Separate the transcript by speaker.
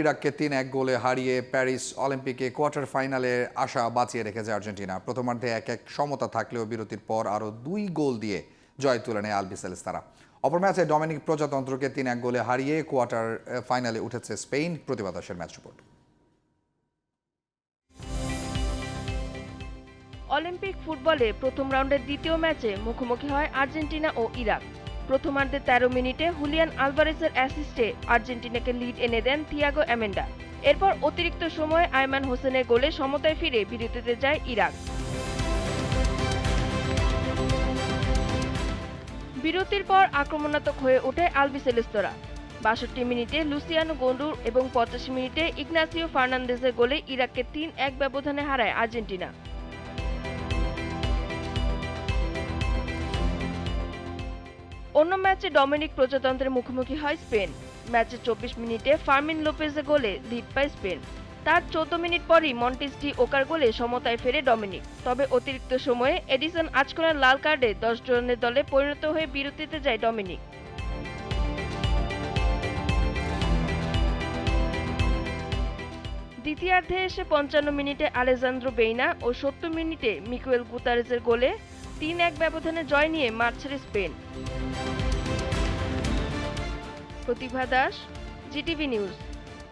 Speaker 1: ইরাককে তিন এক গোলে হারিয়ে প্যারিস অলিম্পিকে কোয়ার্টার ফাইনালে আশা বাঁচিয়ে রেখেছে আর্জেন্টিনা। প্রথমার্ধে এক এক সমতা থাকলেও বিরতির পর আরও দুই গোল দিয়ে জয় তুলে নেয় আলবিসেলেস তারা। অপর ম্যাচে ডমিনিক প্রজাতন্ত্রকে তিন এক গোলে হারিয়ে কোয়ার্টার ফাইনালে উঠেছে স্পেন প্রতিবাদ আসের ম্যাচ রিপোর্ট।
Speaker 2: অলিম্পিক ফুটবলে প্রথম রাউন্ডের দ্বিতীয় ম্যাচে মুখোমুখি হয় আর্জেন্টিনা ও ইরাক। প্রথমার্ধে তেরো মিনিটে হুলিয়ান আলভারেসের অ্যাসিস্টে আর্জেন্টিনাকে লিড এনে দেন থিয়াগো অ্যামেন্ডা। এরপর অতিরিক্ত সময়ে আয়মান হোসেনের গোলে সমতায় ফিরে বিরতিতে যায় ইরাক। বিরতির পর আক্রমণাত্মক হয়ে ওঠে আলবিসেলেস্তরা বাষট্টি মিনিটে লুসিয়ানো গন্ডুর এবং পঁচাশি মিনিটে ইগনাসিও ফার্নান্দেজের গোলে ইরাককে তিন এক ব্যবধানে হারায় আর্জেন্টিনা। অন্য ম্যাচে ডমিনিক প্রজাতন্ত্রের মুখোমুখি হয় স্পেন। ম্যাচে চব্বিশ মিনিটে ফার্মিন লোপেজের গোলে লিড পায় স্পেন। তার চোদ্দ মিনিট পরই মন্টিস ডি ওকার গোলে সমতায় ফেরে ডমিনিক। তবে অতিরিক্ত সময়ে এডিসন আজকনের লাল কার্ডে দশ জনের দলে পরিণত হয়ে বিরতিতে যায় ডমিনিক। দ্বিতীয়ার্ধে এসে পঞ্চান্ন মিনিটে আলেজান্দ্রো বেইনা ও সত্তর মিনিটে মিকুয়েল গুতারেজের গোলে তিন এক ব্যবধানে জয় নিয়ে মাঠ ছেড়ে Spain. Pratibha Das Zee TV news.